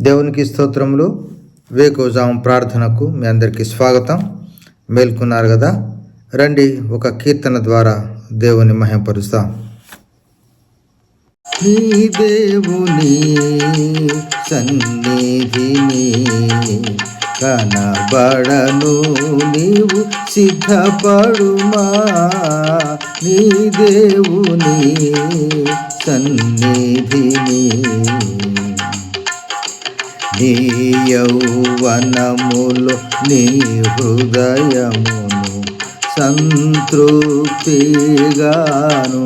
దేవునికి స్తోత్రములు వేకోజాము ప్రార్థనకు మీ అందరికీ స్వాగతం. మేల్కొన్నారు కదా? రండి ఒక కీర్తన ద్వారా దేవుని మహిమపరుస్తాం ఈ దేవుని సన్నిధిని కనబడను నీవు సిద్ధపడుమా? నీ దేవుని సన్నిధిని నీ యౌవనములు నీ హృదయమును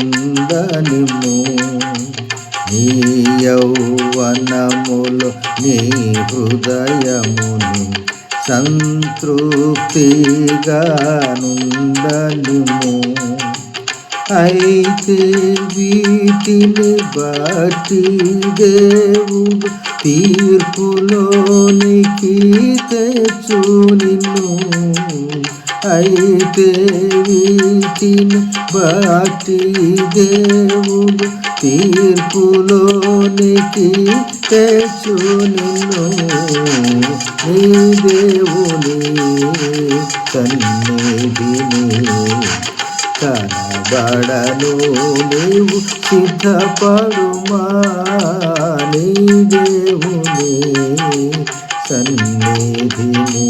సంతృప్తిగానుందనిము నీ యౌవనములు నీ హృదయమును సంతృప్తిగానుందనిము అయితే వీటిని బట్టి దేవుడు తీర్పులోనికి తెచ్చు అయితే వీటిని భక్తి దేవుడు తీర్పులోనికి తెచ్చు నిన్ను నీ దేవుని సన్నిధిని కనబడను నీవు సిద్ధపడుమా? నీ దేవుని సన్నిధిని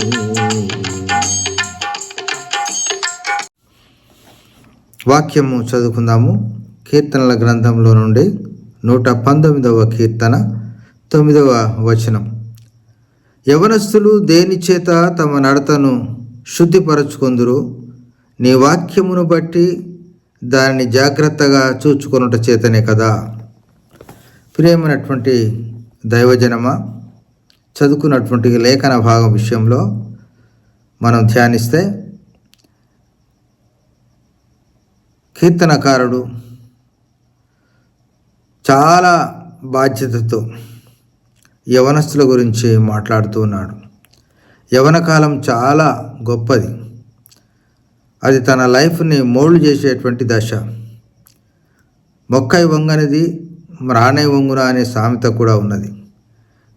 వాక్యము చదువుకుందాము. కీర్తనల గ్రంథంలో నుండి నూట పంతొమ్మిదవ కీర్తన తొమ్మిదవ వచనం. యవనస్తులు దేని చేత తమ నడతను శుద్ధిపరచుకొందురు నీ వాక్యమును బట్టి దానిని జాగ్రత్తగా చూచుకొనుట చేతనే కదా. ప్రియమైనటువంటి దైవజనమ చదువుకున్నటువంటి లేఖన భాగం విషయంలో మనం ధ్యానిస్తే కీర్తనకారుడు చాలా బాధ్యతతో యవనస్తుల గురించి మాట్లాడుతూ ఉన్నాడు. యవన కాలం చాలా గొప్పది. అది తన లైఫ్ని మోల్డ్ చేసేటువంటి దశ. మొక్కై వంగనిది రాణై వంగున అనే సామెత కూడా ఉన్నది.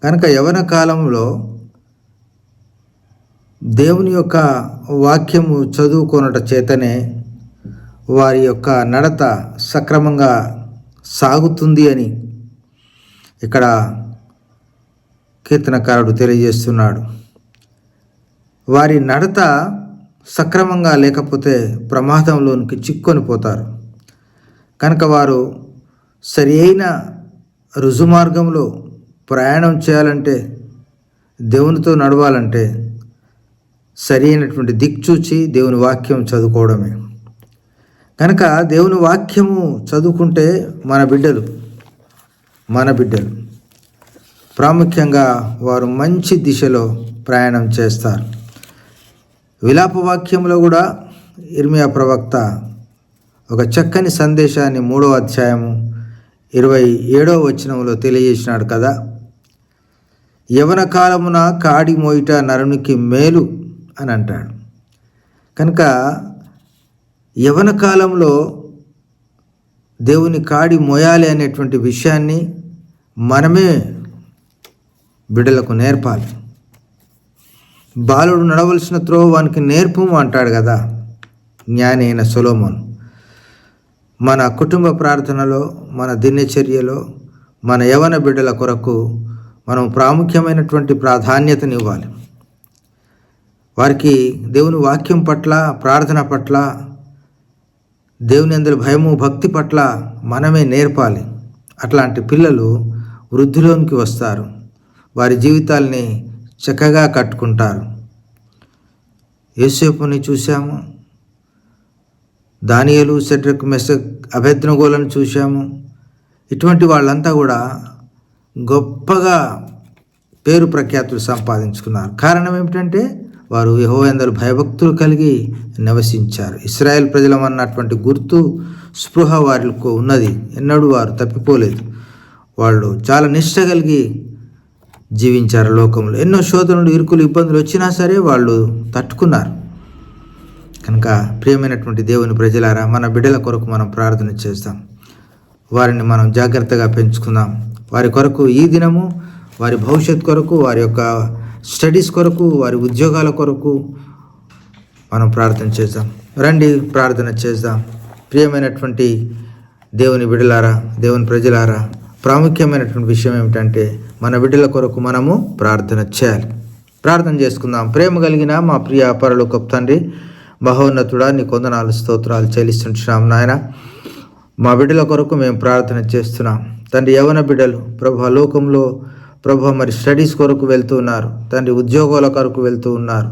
కనుక యవన కాలంలో దేవుని యొక్క వాక్యము చదువుకొనట చేతనే వారి యొక్క నడత సక్రమంగా సాగుతుంది అని ఇక్కడ కీర్తనకారుడు తెలియజేస్తున్నాడు. వారి నడత సక్రమంగా లేకపోతే ప్రమాదంలోనికి చిక్కొని పోతారు. కనుక వారు సరి అయిన రుజుమార్గంలో ప్రయాణం చేయాలంటే దేవునితో నడవాలంటే సరి అయినటువంటి దిక్చూచి దేవుని వాక్యం చదువుకోవడమే. కనుక దేవుని వాక్యము చదువుకుంటే మన బిడ్డలు మన బిడ్డలు ప్రాముఖ్యంగా వారు మంచి దిశలో ప్రయాణం చేస్తారు. విలాప వాక్యంలో కూడా ఇర్మియా ప్రవక్త ఒక చక్కని సందేశాన్ని మూడో అధ్యాయము ఇరవై ఏడో వచనంలో తెలియజేసినాడు కదా. యవన కాలమున కాడి మోయిట నరునికి మేలు అని అంటాడు. కనుక యవన కాలంలో దేవుని కాడి మోయాలి అనేటువంటి విషయాన్ని మనమే బిడ్డలకు నేర్పాలి. బాలుడు నడవలసిన త్రోవ వానికి అంటాడు కదా. జ్ఞాని అయిన మన కుటుంబ ప్రార్థనలో మన దినచర్యలో మన యవన బిడ్డల కొరకు మనం ప్రాముఖ్యమైనటువంటి ప్రాధాన్యతనివ్వాలి వారికి దేవుని వాక్యం పట్ల ప్రార్థన పట్ల దేవుని అందరి భయము భక్తి పట్ల మనమే నేర్పాలి. అట్లాంటి పిల్లలు వృద్ధిలోనికి వస్తారు. వారి జీవితాల్ని చక్కగా కట్టుకుంటారు. యేసేపుని చూసాము దానియలు సెడ్రక్ మెసక్ అభెజ్ఞగోలను చూశాము. ఇటువంటి వాళ్ళంతా కూడా గొప్పగా పేరు ప్రఖ్యాతులు సంపాదించుకున్నారు. కారణం ఏమిటంటే వారు యహోయందరు భయభక్తులు కలిగి నివసించారు. ఇస్రాయెల్ ప్రజలమన్నటువంటి గుర్తు స్పృహ వారికి ఉన్నది. ఎన్నడూ వారు తప్పిపోలేదు. వాళ్ళు చాలా నిష్ట కలిగి జీవించారు లోకంలో. ఎన్నో శోధనలు ఇరుకులు ఇబ్బందులు వచ్చినా సరే వాళ్ళు తట్టుకున్నారు. కనుక ప్రియమైనటువంటి దేవుని ప్రజలారా మన బిడ్డల కొరకు మనం ప్రార్థన చేస్తాం. వారిని మనం జాగ్రత్తగా పెంచుకుందాం. వారి కొరకు ఈ దినము వారి భవిష్యత్ కొరకు వారి యొక్క స్టడీస్ కొరకు వారి ఉద్యోగాల కొరకు మనం ప్రార్థన చేద్దాం. రండి ప్రార్థన చేద్దాం. ప్రియమైనటువంటి దేవుని బిడ్డలారా దేవుని ప్రజలారా ప్రాముఖ్యమైనటువంటి విషయం ఏమిటంటే మన బిడ్డల కొరకు మనము ప్రార్థన చేయాలి. ప్రార్థన చేసుకుందాం. ప్రేమ కలిగిన మా ప్రియ పరలోకప్ తండ్రి మహోన్నతుడా నీ కొందనాలు స్తోత్రాలు చెల్లిస్తుంటున్నాం నాయన. మా బిడ్డల కొరకు మేము ప్రార్థన చేస్తున్నాం. తండ్రి యవన బిడ్డలు ప్రభు లోకంలో ప్రభు మరి స్టడీస్ కొరకు వెళ్తూ ఉన్నారు. తండ్రి ఉద్యోగాల కొరకు వెళ్తూ ఉన్నారు.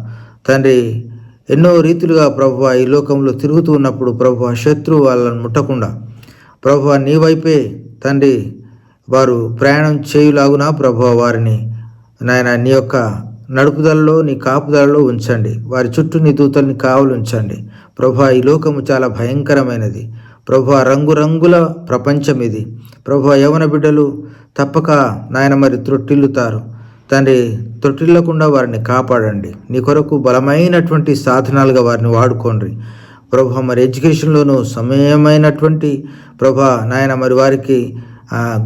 తండ్రి ఎన్నో రీతులుగా ప్రభు ఈ లోకంలో తిరుగుతూ ఉన్నప్పుడు ప్రభు శత్రువు వాళ్ళని ముట్టకుండా ప్రభు నీ వైపే తండ్రి వారు ప్రయాణం చేయులాగునా ప్రభు వారిని నాయన నీ యొక్క నడుపుదలలో నీ కాపుదలలో ఉంచండి. వారి చుట్టూ నీ దూతల్ని కావలు ఉంచండి ప్రభు ఈ లోకము చాలా భయంకరమైనది. ప్రభు రంగురంగుల ప్రపంచం ఇది. ప్రభు యవన బిడ్డలు తప్పక నాయన మరి త్రొట్టిల్లుతారు. తండ్రి త్రొట్టిల్లకుండా వారిని కాపాడండి. నీ కొరకు బలమైనటువంటి సాధనాలుగా వారిని వాడుకోండి. ప్రభు మరి ఎడ్యుకేషన్లోనూ సమయమైనటువంటి ప్రభా నాయన మరి వారికి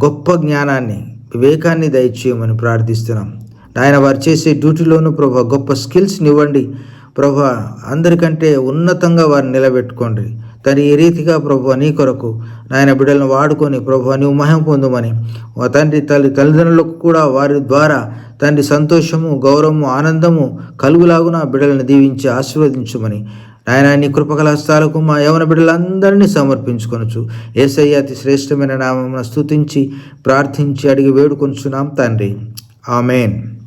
గొప్ప జ్ఞానాన్ని వివేకాన్ని దయచేయమని ప్రార్థిస్తున్నాం. నాయన వారు చేసే డ్యూటీలోనూ ప్రభా గొప్ప స్కిల్స్ని ఇవ్వండి ప్రభా అందరికంటే ఉన్నతంగా వారిని నిలబెట్టుకోండి. తను ఈ రీతిగా ప్రభు నీ కొరకు నాయన బిడ్డలను వాడుకొని ప్రభు నీవు మహిమ పొందమని. తండ్రి తల్లి తల్లిదండ్రులకు కూడా వారి ద్వారా తండ్రి సంతోషము గౌరవము ఆనందము కలుగులాగున బిడ్డలను దీవించి ఆశీర్వదించుమని. నాయన నీ కృపకలహస్తాలకు మా యవన బిడ్డలందరినీ సమర్పించుకొనొచ్చు ఏసయ్య అతి శ్రేష్టమైన నామమున స్తుతించి ప్రార్థించి అడిగి వేడుకొంచున్నాం తండ్రి. ఆమెన్.